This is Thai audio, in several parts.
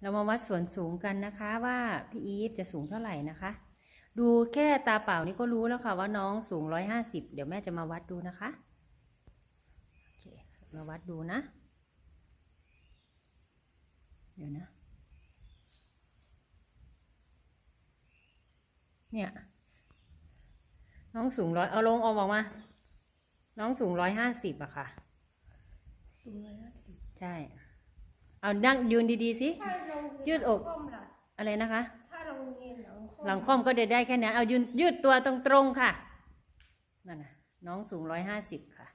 เรามาวัดส่วนสูงกันนะคะว่าพี่อีฟจะสูงเท่าไหร่นะคะ ดูแค่ตาเปล่านี่ก็รู้แล้วค่ะว่าน้องสูงร้อยห้าสิบเดี๋ยวแม่จะมาวัดดูนะคะโอเคมาวัดดูนะ เดี๋ยวนะ เนี่ย น้องสูงร้อยเอาลงเอาออกมา น้องสูงร้อยห้าสิบอะค่ะ สูงร้อยห้าสิบใช่ เอานั่งยืนดีๆสิถ้าลง ยืดอกหลังคมล่ะอะไรนะคะ ถ้าลงเย็นหลังคมหลังค่อมก็เดินได้แค่นั้นเอายืนยืดตัวตรงๆค่ะนั่นนะน้องสูงร้อยห้าสิบค่ะ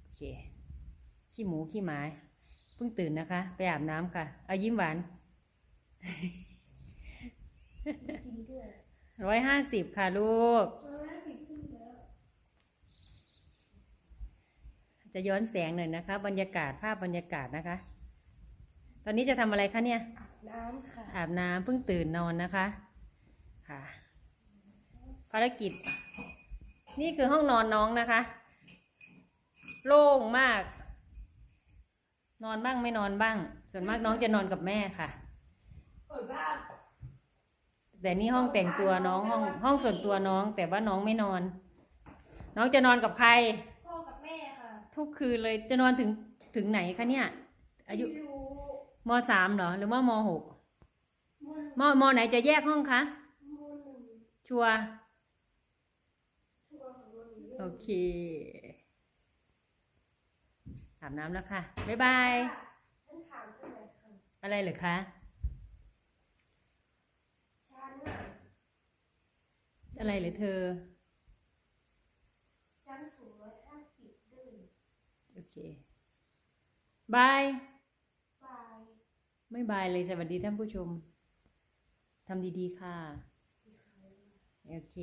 โอเคขี้หมูขี้หมาเพิ่งตื่นนะคะ ไปอาบน้ำค่ะ เอายิ้มหวานกินด้วยร้อยห้าสิบค่ะลูกร้อยห้าสิบขึ้นแล้วจะย้อนแสงหน่อยนะคะ บรรยากาศภาพบรรยากาศนะคะต อนนี้จะทำอะไรคะเนี่ยอาบน้ำค่ะ อาบน้ำเพิ่งตื่นนอนนะคะค่ะ ภารกิจ นี่คือห้องนอนน้องนะคะ โล่งมาก นอนบ้างไม่นอนบ้าง ส่วนมากน้องจะนอนกับแม่ค่ะเปิดบ้านแต่นี่ห้องแต่งตัวน้องห้องห้องส่วนตัวน้อง แต่ว่าน้องไม่นอน น้องจะนอนกับใคร พ่อกับแม่ค่ะ ทุกคืนเลยจะนอนถึงถึงไหนคะเนี่ย อายุ อยู่ มสามเหรอ หรือว่ามหกมหนึ่งมมไหนจะแยกห้องคะมหนึ่งชัวร์ชัวร์ของมหนึ่งโอเคอาบน้ำแล้วค่ะ บ๊ายบายฉันถามเธอหน่อยค่ะอะไรเหรือคะฉันน่ะอะไรเหรือเธอฉันสูงร้อยห้าสิบด้วยโอเค บายบาย ไม่บายเลยสวัสดีท่านผู้ชมทำดีๆค่ะ โอเค